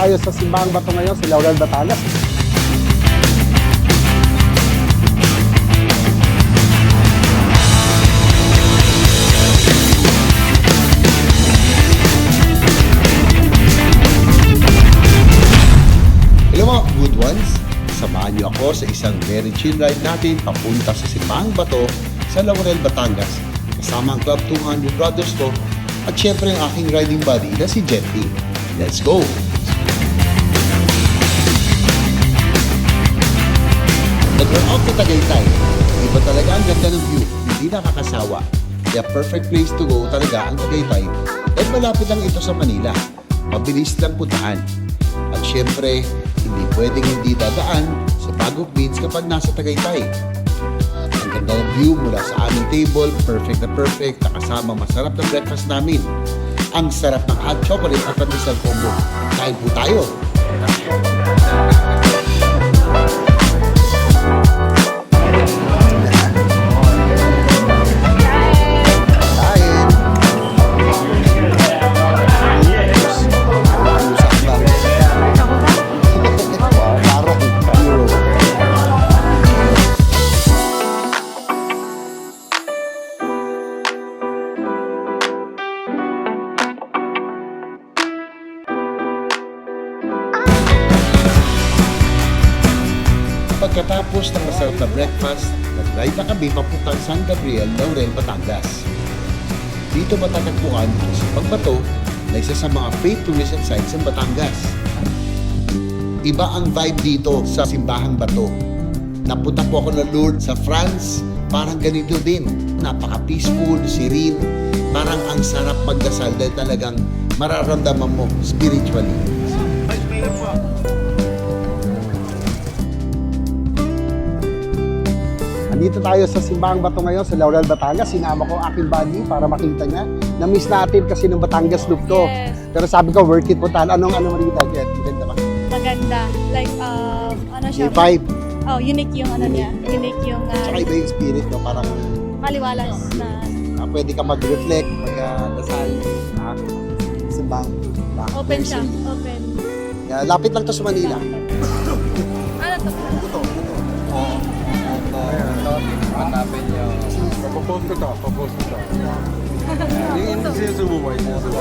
tayo sa Simbang Bato ngayon, sa Laurel, Batangas. Hello mga good ones! Samahan niyo ako sa isang very chill ride natin papunta sa Simbang Bato sa Laurel, Batangas. Kasama ang Club 200 Brothers ko at syempre ang aking riding buddy na si Jetty. Let's go! Off to Tagaytay. Iba talaga ang ganda ng view, hindi nakakasawa. Kaya perfect place to go talaga ang Tagaytay dahil malapit lang ito sa Manila. Mabilis lang puntahan. At syempre, hindi pwedeng hindi dadaan sa Bagok Beach kapag nasa Tagaytay. Ang ganda ng view mula sa aming table, perfect na perfect, nakasama masarap na breakfast namin. Ang sarap ng hot chocolate at pandesal combo. Kain po tayo! Kain! Pagkatapos ng masarap na breakfast, nag-ride na kami papuntang San Gabriel, Laurel, Batangas. Dito matatagpuan sa pagbato na isa sa mga faith tourism sites ng Batangas. Iba ang vibe dito sa Simbahang Bato. Napunta po ako ng Lourdes sa France, parang ganito din. Napaka-peaceful, serene, parang ang sarap magdasal dahil talagang mararamdaman mo spiritually. Andito tayo sa Simbang Bato ngayon, sa Laurel, Batangas. Sinama ko ang aking buddy para makita niya. Na-miss natin kasi ng Batangas loop to. Yes. Pero sabi ko, worth it puntahan. Anong ano marita, Jet? Maganda ba? Maganda. Like, um, ano siya? May vibe. Oh, unique yung ano niya. Unique yung Tsaka uh, iba yung spirit, no? Parang maliwalas na ah, pwede ka mag-reflect, mag-dasal. Ah, simbang. Open siya. Open. Yeah, lapit lang to sa Manila. Hanapin niyo. Papopost ko to, papost ko to. Yung sinusubo mo, yung sinusubo.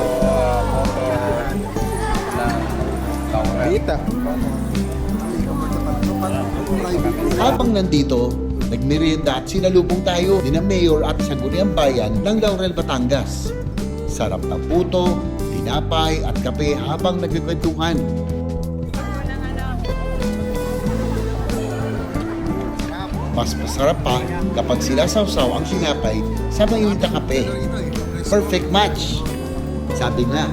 Kita. Habang nandito, nagmerienda at sinalubong tayo ni na Mayor at Sangguniang Bayan ng Laurel, Batangas. Sarap ng puto, tinapay at kape habang nagkikwentuhan. Mas masarap pa kapag sila sausaw ang sinapay sa mainit kape. Perfect match. Sabi nga,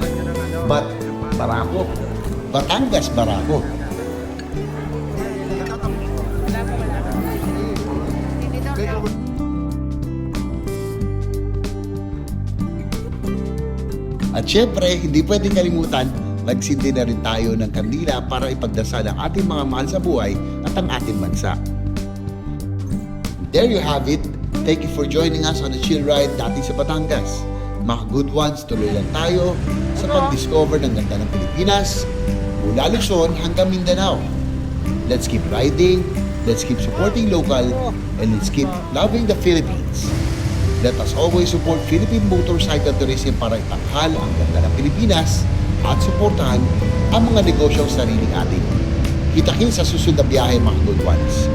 but barako. Batangas barako. At syempre, hindi pwedeng kalimutan, nagsindi na rin tayo ng kandila para ipagdasal ang ating mga mahal sa buhay at ang ating bansa. There you have it. Thank you for joining us on the chill ride natin sa Batangas. Mga good ones, tuloy lang tayo sa pag-discover ng ganda ng Pilipinas mula Luzon hanggang Mindanao. Let's keep riding, let's keep supporting local, and let's keep loving the Philippines. Let us always support Philippine motorcycle tourism para itanghal ang ganda ng Pilipinas at suportahan ang mga negosyong sariling atin. Kita-kits sa susunod na biyahe mga good ones.